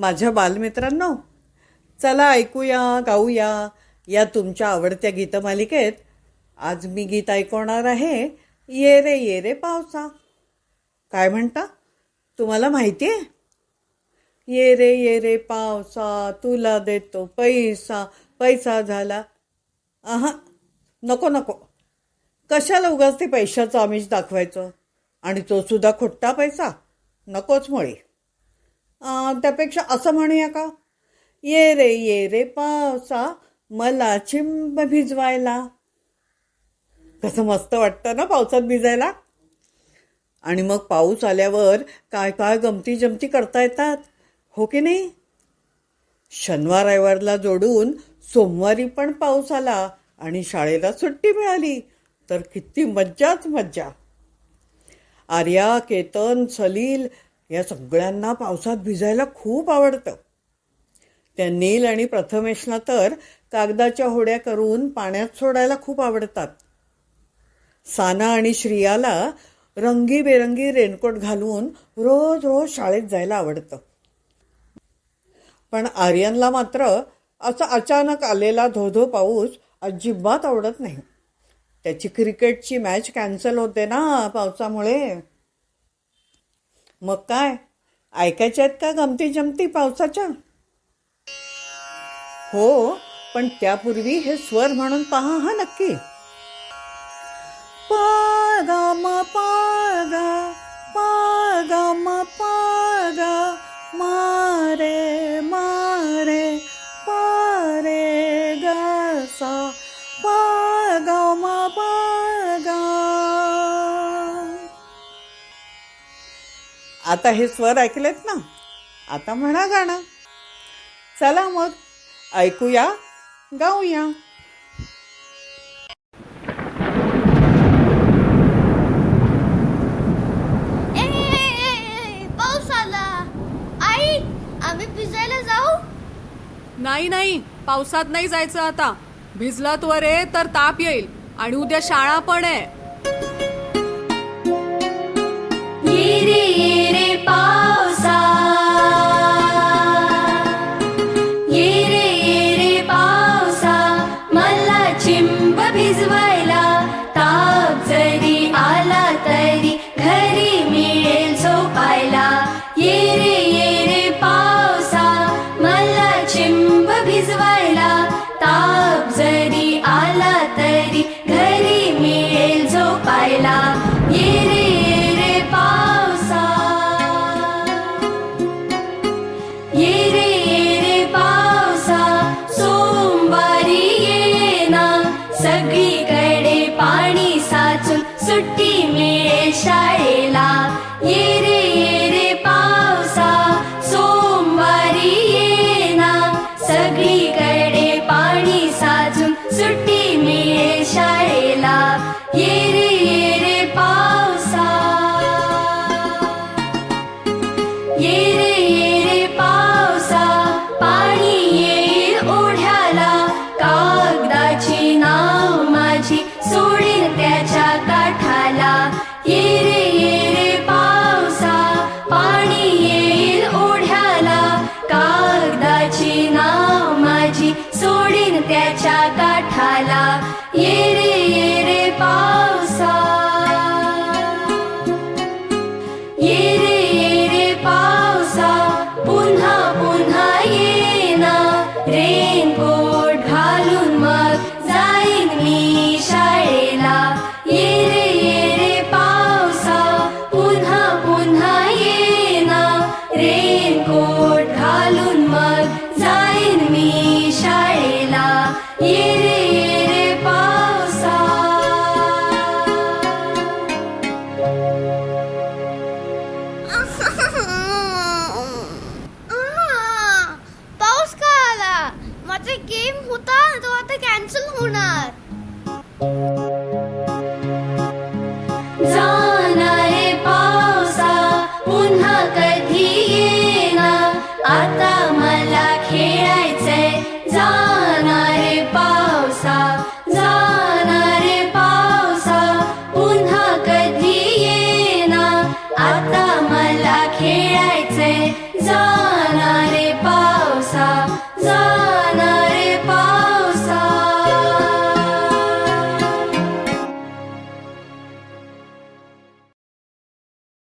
माझ्या बालमित्रांनो चला ऐकूया गाऊया या तुमच्या आवडत्या गीतमालिकेत. आज मी गीत ऐकवणार आहे ये रे ये रे पावसा. काय म्हणता? तुम्हाला माहिती आहे? ये रे ये रे पावसा तुला देतो पैसा. पैसा झाला. आहा नको नको. कशाला उगाच ते पैशाचं आमिष दाखवायचं? आणि तो सुद्धा खोट्टा पैसा? नकोच मुळे. त्यापेक्षा असं म्हणूया का? ये रे ये रे पावसा मला चिंब भिजवायला. कसं मस्त वाटतं ना पावसात भिजायला? आणि मग पाऊस आल्यावर काय काय गमती जमती करता येतात? हो की नाही? शनिवार रविवारला जोडून सोमवारी पण पाऊस आला आणि शाळेला सुट्टी मिळाली तर किती मज्जाच मज्जा. आर्या केतन सलील या सगळ्यांना पावसात भिजायला खूप आवडतं. त्या नील आणि प्रथमेशला तर कागदाच्या होड्या करून पाण्यात सोडायला खूप आवडतात. साना आणि श्रियाला रंगीबेरंगी रेनकोट घालून रोज रोज शाळेत जायला आवडतं. पण आर्यनला मात्र असा अचानक आलेला धोधो पाऊस अजिबात आवडत नाही. त्याची क्रिकेटची मॅच कॅन्सल होते ना पावसामुळे. मग काय? ऐकायच्या आहेत का गमती जमती पावसाच्या? हो पण त्यापूर्वी हे स्वर म्हणून पहा हा नक्की. पाळगा म पागा आता हे स्वर ऐकलेत ना? आता म्हणा गाणं. चला मग ऐकूया गाऊया. पाऊस आला. आई आम्ही भिजायला जाऊ? नाही नाही पावसात नाही जायचं आता. भिजलात वर आहे तर ताप येईल. आणि उद्या शाळा पण आहे. साचून सुट्टी मिळेल शाळेला ये रे ये रे रे पौसारे पावसा. पुन्हा पुन्हा येना रेनकोट 吃路呢。